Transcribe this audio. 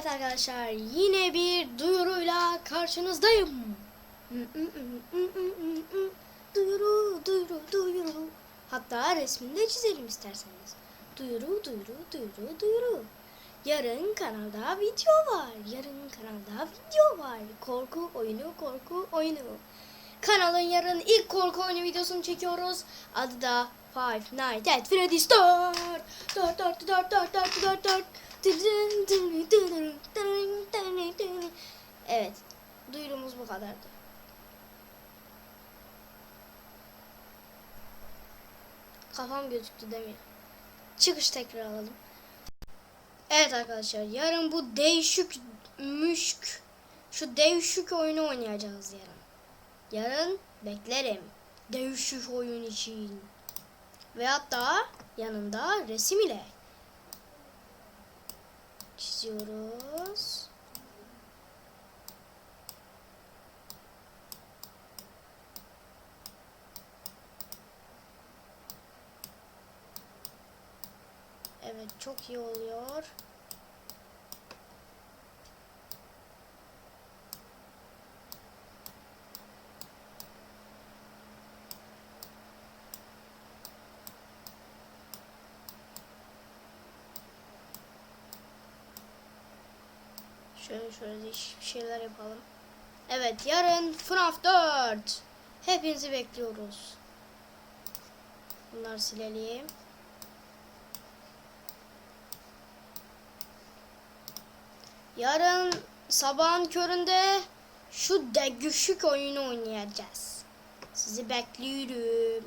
Evet arkadaşlar yine bir duyuruyla karşınızdayım. Duyuru, duyuru, duyuru. Hatta resmini de çizelim isterseniz. Duyuru, duyuru, duyuru, duyuru. Yarın kanalda video var. Yarın kanalda video var. Korku oyunu, korku oyunu. Kanalın yarın ilk korku oyunu videosunu çekiyoruz. Adı da Five Nights at Freddy's 4. 4 4 4 4 4 4 4. Evet. Duyurumuz bu kadardı. Kafam gözüktü mi? Çıkış tekrar alalım. Evet arkadaşlar yarın bu değişik müşk şu değişik oyunu oynayacağız yarın. Yarın beklerim. Değişik oyun için. Ve hatta yanında resim ile çiziyoruz. Evet çok iyi oluyor. Şöyle şöyle değişik bir şeyler yapalım. Evet yarın FNAF 4. Hepinizi bekliyoruz. Bunları silelim. Yarın sabahın köründe şu degüşük oyunu oynayacağız. Sizi bekliyorum.